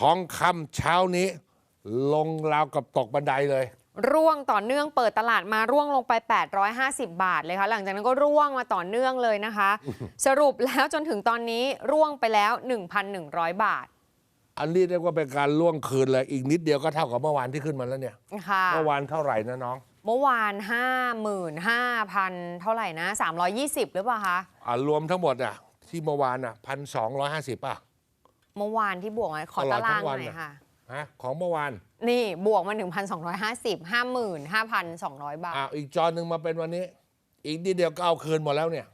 ทองคำเช้านี้ ลงราวกับตกบันไดเลย ร่วงต่อเนื่องเปิดตลาดมาร่วงลงไป 850 บาทเลยค่ะ หลังจากนั้นก็ร่วงมาต่อเนื่องเลยนะคะ สรุปแล้วจนถึงตอนนี้ร่วงไปแล้ว 1,100 บาท อันนี้เรียกว่าเป็นการล่วงคืนเลยอีกนิดเดียวก็เท่ากับเมื่อวานที่ขึ้นมาแล้วเนี่ยค่ะ เมื่อวานเท่าไหร่นะน้องเมื่อวาน 55,000 เท่าไหร่นะ 320 หรือเปล่าคะ อ่ารวมทั้งหมดอะที่เมื่อวานอะพันสองร้อยห้าสิบป่ะ เมื่อวานที่บวกมาขอตลอดตารางทั้งวันหน่อยน่ะค่ะ ฮะของเมื่อวาน นี่บวกมา 1,250 55,200 บาท อ่าอีกจอหนึ่งมาเป็นวันนี้ อีกนิดเดียวก็เอาคืนหมดแล้วเนี่ย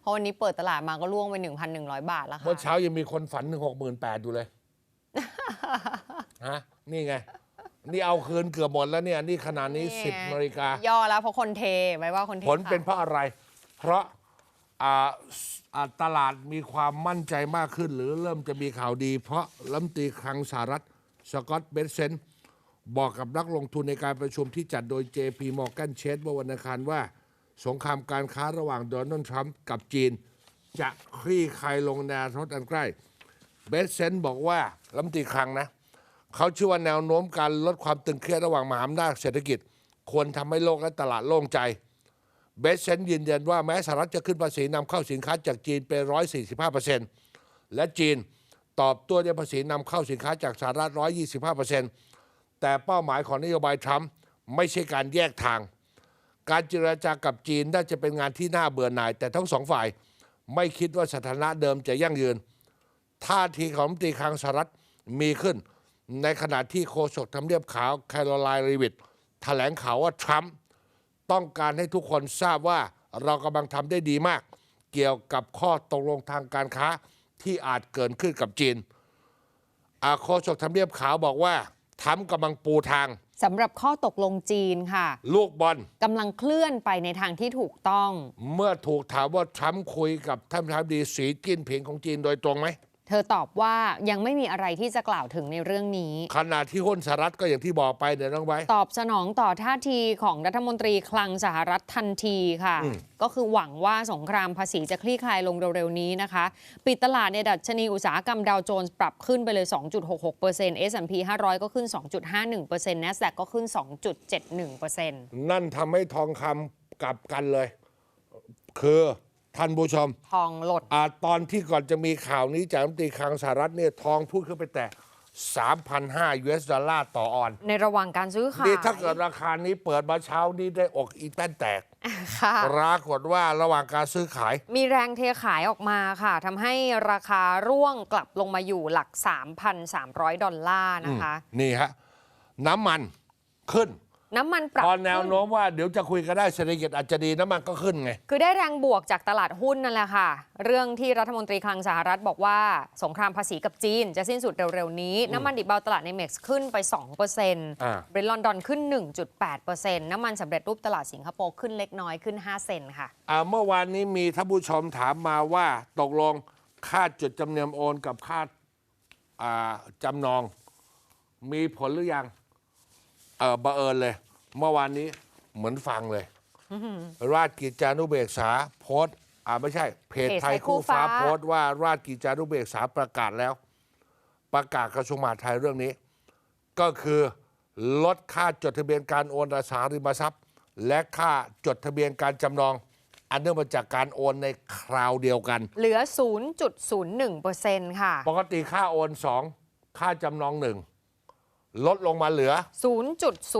เพราะวันนี้เปิดตลาดมาก็ร่วงไป 1,100 บาทแล้วเมื่อค่ะเช้ายังมีคนฝันถึงหกหมื่นแปดอยู่เลย ฮะ นี่ไง นี่เอาคืนเกือบหมดแล้วเนี่ย นี่ขนาดนี้นี่สิบไง นาฬิกา ย่อแล้วเพราะคนเทไว้ว่าคนเทผลเป็นเพขายราะอะไร เพราะ อ่าอ่าตลาดมีความมั่นใจมากขึ้น หรือเริ่มจะมีข่าวดี เพราะรัมตีคลังสหรัฐสกอตเบนเซนบอกกับนักลงทุนในการประชุมที่จัดโดย JP Morgan Chase เมื่อวันอังคารว่า สงครามการค้าระหว่างโดนัลด์ทรัมป์กับจีน จะคลี่คลายลงในอนาคตอันใกล้เบสเซนบอกว่ารัมตีคลังนะเขาเชื่อว่าแนวโน้มการลดความตึงเครียดระหว่างมหาอำนาจเศรษฐกิจ ควรทำให้โลกและตลาดโล่งใจ เบสเซนยืนยันว่าแม้สหรัฐจะขึ้นภาษีนำเข้าสินค้าจากจีนเป็น 145%และจีนตอบตัวด้วยภาษีนำเข้าสินค้าจากสหรัฐ 125%แต่เป้าหมายของนโยบายทรัมป์ไม่ใช่การแยกทาง การเจรจากับจีนน่าจะเป็นงานที่น่าเบื่อหน่าย แต่ทั้งสองฝ่ายไม่คิดว่าสถานะเดิมจะยั่งยืนท่าทีของรัฐมตีคลังสหรัฐมีขึ้น ในขณะที่โฆษกทำเนียบขาวแคโรไลน์รีวิตแถลงข่าวว่าทรัมป์ ต้องการให้ทุกคนทราบว่าเรากำลังทำได้ดีมาก เกี่ยวกับข้อตกลงทางการค้าที่อาจเกิดขึ้นกับจีน อาโฆษกทำเนียบขาวบอกว่าทรัมป์กำลังปูทางสำหรับข้อตกลงจีนค่ะ ลูกบอลกำลังเคลื่อนไปในทางที่ถูกต้อง เมื่อถูกถามว่าทรัมป์คุยกับท่านประธานาธิบดีสีจิ้นผิงของจีนโดยตรงไหม เธอตอบว่ายังไม่มีอะไรที่จะกล่าวถึงในเรื่องนี้ ขณะที่หุ้นสหรัฐก็อย่างที่บอกไปเดี๋ยวน้องไว้ ตอบสนองต่อท่าทีของรัฐมนตรีคลังสหรัฐทันทีค่ะ ก็คือหวังว่าสงครามภาษีจะคลี่คลายลงเร็วๆนี้นะคะ ปิดตลาดในดัชนีอุตสาหกรรมดาวโจนส์ปรับขึ้นไปเลย 2.66% S&P 500 ก็ขึ้น 2.51% NASDAQ ก็ขึ้น 2.71%นั่นทำให้ทองคำกลับกันเลย คือ ท่านผู้ชมทองหลดอาตอนที่ก่อนจะมีข่าวนี้จากรัฐมนตรีคลังสหรัฐเนี่ยทองพูดขึ้นไปแต่ 3,500 US ดอลลาร์ต่อออนซ์ในระหว่างการซื้อขายนี่ถ้าเกิดราคานี้เปิดมาเช้านี้ได้อกอีแป้นแตกค่ะปรากฏว่าระหว่างการซื้อขาย มีแรงเทขายออกมาค่ะทำให้ราคาร่วงกลับลงมาอยู่หลัก 3,300 ดอลลาร์นะคะ นี่ฮะน้ำมันขึ้น น้ำมันปรับพอแนวขึ้นโน้มว่าเดี๋ยวจะคุยกันได้เศรษฐกิจอาจจะดีน้ำมันก็ขึ้นไง คือได้แรงบวกจากตลาดหุ้นนั่นแหละค่ะ เรื่องที่รัฐมนตรีคลังสหรัฐบอกว่า สงครามภาษีกับจีนจะสิ้นสุดเร็วๆนี้ น้ำมันดิบเบาตลาดในเม็กซ์ขึ้นไป 2%เอ่าบรนท์ลอนดอนขึ้น 1.8%น้ำมันสำเร็จรูปตลาดสิงคโปร์ขึ้นเล็กน้อยขึ้น 5 เซนต์ค่ะอ่าเมื่อวานนี้มีท่านผู้ชมถามมาว่าตกลงค่าจดจำเนียมโอนกับค่าอ่าจำนอง มีผลหรือยัง เออบังเอิญเลย เมื่อวานนี้เหมือนฟังเลย ราชกิจจานุเบกษาโพสต์อ่าไม่ใช่ เพจเพจไทยไทยคู่คู่ฟ้า ฟ้าโพสต์ว่าราชกิจจานุเบกษาประกาศแล้ว ประกาศกระทรวงมหาดไทยเรื่องนี้ ก็คือลดค่าจดทะเบียนการโอนอสังหาริมทรัพย์ และค่าจดทะเบียนการจำนอง อันเนื่องมาจากการโอนในคราวเดียวกัน เหลือ 0.01%ค่ะ ปกติค่าโอนสองค่าจำนองหนึ่ง ลดลงมาเหลือ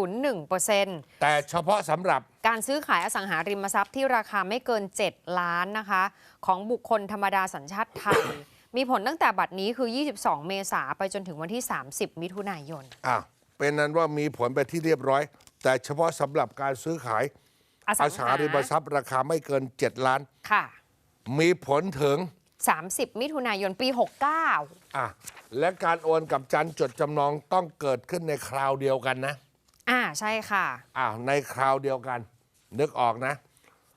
0.01%แต่เฉพาะสำหรับการซื้อขายอสังหาริมทรัพย์ที่ราคาไม่เกิน 7 ล้านนะคะ ของบุคคลธรรมดาสัญชาติไทย มีผลตั้งแต่บัดนี้คือ 22 เมษาไปจนถึงวันที่ 30 มิถุนายน อะเป็นนั้นว่ามีผลไปที่เรียบร้อย แต่เฉพาะสำหรับการซื้อขายออสังสังหาหาริมทรัพย์ราคาไม่เกิน 7 ล้าน ค่ะ มีผลถึง 30 มิถุนายนปี 69 อะและการโอนกับจันจดจำนองต้องเกิดขึ้นในคราวเดียวกันนะ อ่าใช่ค่ะอ้าวในคราวเดียวกัน นึกออกนะ